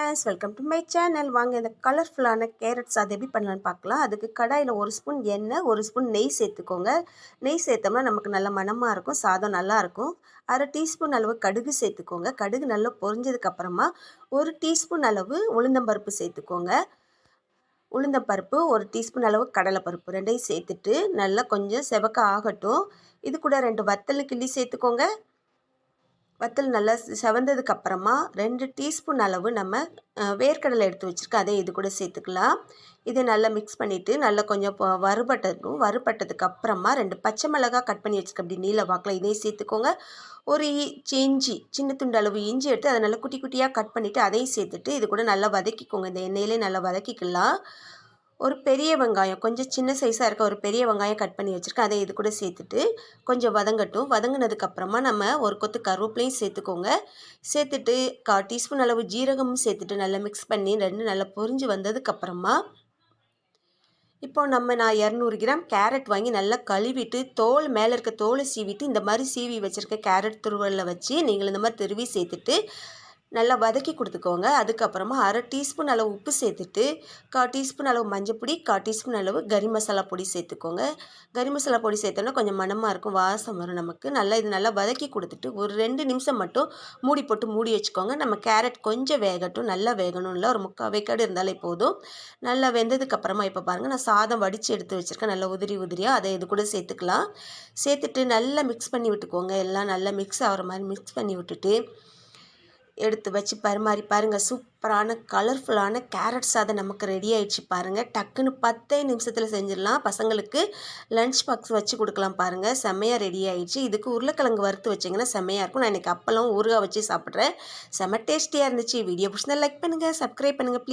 Yes welcome to my channel வாங்க இந்த கலர்ஃபுல்லான கேரட்ஸ் அதை எப்படி பண்ணலான்னு பார்க்கலாம். அதுக்கு கடாயில் ஒரு ஸ்பூன் எண்ணெய் ஒரு ஸ்பூன் நெய் சேர்த்துக்கோங்க. நெய் சேர்த்தோம்னா நமக்கு நல்ல மணமாக இருக்கும் சாதம் நல்லாயிருக்கும் அரை டீஸ்பூன் அளவு கடுகு சேர்த்துக்கோங்க. கடுகு நல்லா பொரிஞ்சதுக்கப்புறமா ஒரு டீஸ்பூன் அளவு உளுந்தம்பருப்பு சேர்த்துக்கோங்க. உளுந்தம்பருப்பு ஒரு டீஸ்பூன் அளவு கடலைப்பருப்பு ரெண்டையும் சேர்த்துட்டு நல்லா கொஞ்சம் செவக்க ஆகட்டும். இது கூட ரெண்டு வத்தல் கிள்ளி சேர்த்துக்கோங்க. வத்தல் நல்லா செவந்ததுக்கு அப்புறமா ரெண்டு டீஸ்பூன் அளவு நம்ம வேர்க்கடலை எடுத்து வச்சுருக்கோம் அதை இது கூட சேர்த்துக்கலாம். இதை நல்லா மிக்ஸ் பண்ணிவிட்டு நல்லா கொஞ்சம் வறுபட்டதும் வறுபட்டதுக்கு அப்புறமா ரெண்டு பச்சை மிளகாய் கட் பண்ணி வச்சுக்க அப்படி நீல வாக்கில் இதையும் சேர்த்துக்கோங்க. ஒரு இஞ்சி சின்ன துண்டு அளவு இஞ்சி எடுத்து அதை நல்லா குட்டி குட்டியாக கட் பண்ணிவிட்டு அதையும் சேர்த்துட்டு இது கூட நல்லா வதக்கிக்கோங்க. இந்த எண்ணெயிலே நல்லா வதக்கிக்கலாம். ஒரு பெரிய வெங்காயம் கொஞ்சம் சின்ன சைஸாக இருக்க ஒரு பெரிய வெங்காயம் கட் பண்ணி வச்சுருக்கேன். அதை இது கூட சேர்த்துட்டு கொஞ்சம் வதங்கட்டும். வதங்கினதுக்கப்புறமா நம்ம ஒரு கொத்து கருவேப்பிலையும் சேர்த்துக்கோங்க. சேர்த்துட்டு கா டீஸ்பூன் அளவு ஜீரகமும் சேர்த்துட்டு நல்லா மிக்ஸ் பண்ணி ரெண்டு நல்லா பொரிஞ்சு வந்ததுக்கப்புறமா இப்போ நம்ம நான் இரநூறு கிராம் கேரட் வாங்கி நல்லா கழுவிட்டு தோல் மேலே இருக்க தோலை சீவிட்டு இந்த மாதிரி சீவி வச்சுருக்க கேரட் துருவலில் வச்சு நீங்கள் இந்த மாதிரி திருவி சேர்த்துட்டு நல்லா வதக்கி கொடுத்துக்கோங்க. அதுக்கப்புறமா அரை டீஸ்பூன் அளவு உப்பு சேர்த்துட்டு கா டீஸ்பூன் அளவு மஞ்சப்பொடி கா டீஸ்பூன் அளவு கறி மசாலா பொடி சேர்த்துக்கோங்க. கறி மசாலா பொடி சேர்த்தோன்னா கொஞ்சம் மனமாக இருக்கும் வாசம் வரும் நமக்கு. நல்லா இது நல்லா வதக்கி கொடுத்துட்டு ஒரு ரெண்டு நிமிஷம் மட்டும் மூடி போட்டு மூடி வச்சுக்கோங்க. நம்ம கேரட் கொஞ்சம் வேகட்டும் நல்லா வேகணும். இல்லை ஒரு முக்கால் வேக்காடு இருந்தாலே போதும். நல்லா வெந்ததுக்கப்புறமா இப்போ பாருங்கள் நான் சாதம் வடித்து எடுத்து வச்சுருக்கேன். நல்லா உதிரி உதிரியாக அதை இது கூட சேர்த்துக்கலாம். சேர்த்துட்டு நல்லா மிக்ஸ் பண்ணி விட்டுக்கோங்க. எல்லாம் நல்லா மிக்ஸ் ஆகிற மாதிரி மிக்ஸ் பண்ணி விட்டுட்டு எடுத்து வச்சு பரிமாறி பாருங்கள் சூப்பரான கலர்ஃபுல்லான கேரட் சாதம் நமக்கு ரெடி ஆயிடுச்சு பாருங்கள் டக்குன்னு பத்தே நிமிஷத்தில் செஞ்சிடலாம். பசங்களுக்கு லன்ச் பாக்ஸ் வச்சு கொடுக்கலாம் பாருங்கள் செம்மையாக ரெடி ஆயிடுச்சு. இதுக்கு உருளைக்கிழங்கு வறுத்து வச்சிங்கன்னா செம்மையாக இருக்கும். நான் இன்றைக்கி அப்பெல்லாம் ஊறுகாய் வச்சு சாப்பிட்றேன். செம்ம டேஸ்டியாக இருந்துச்சு. வீடியோ பிடிச்சிருந்தா லைக் பண்ணுங்கள் சப்ஸ்கிரைப் பண்ணுங்கள் ப்ளீஸ்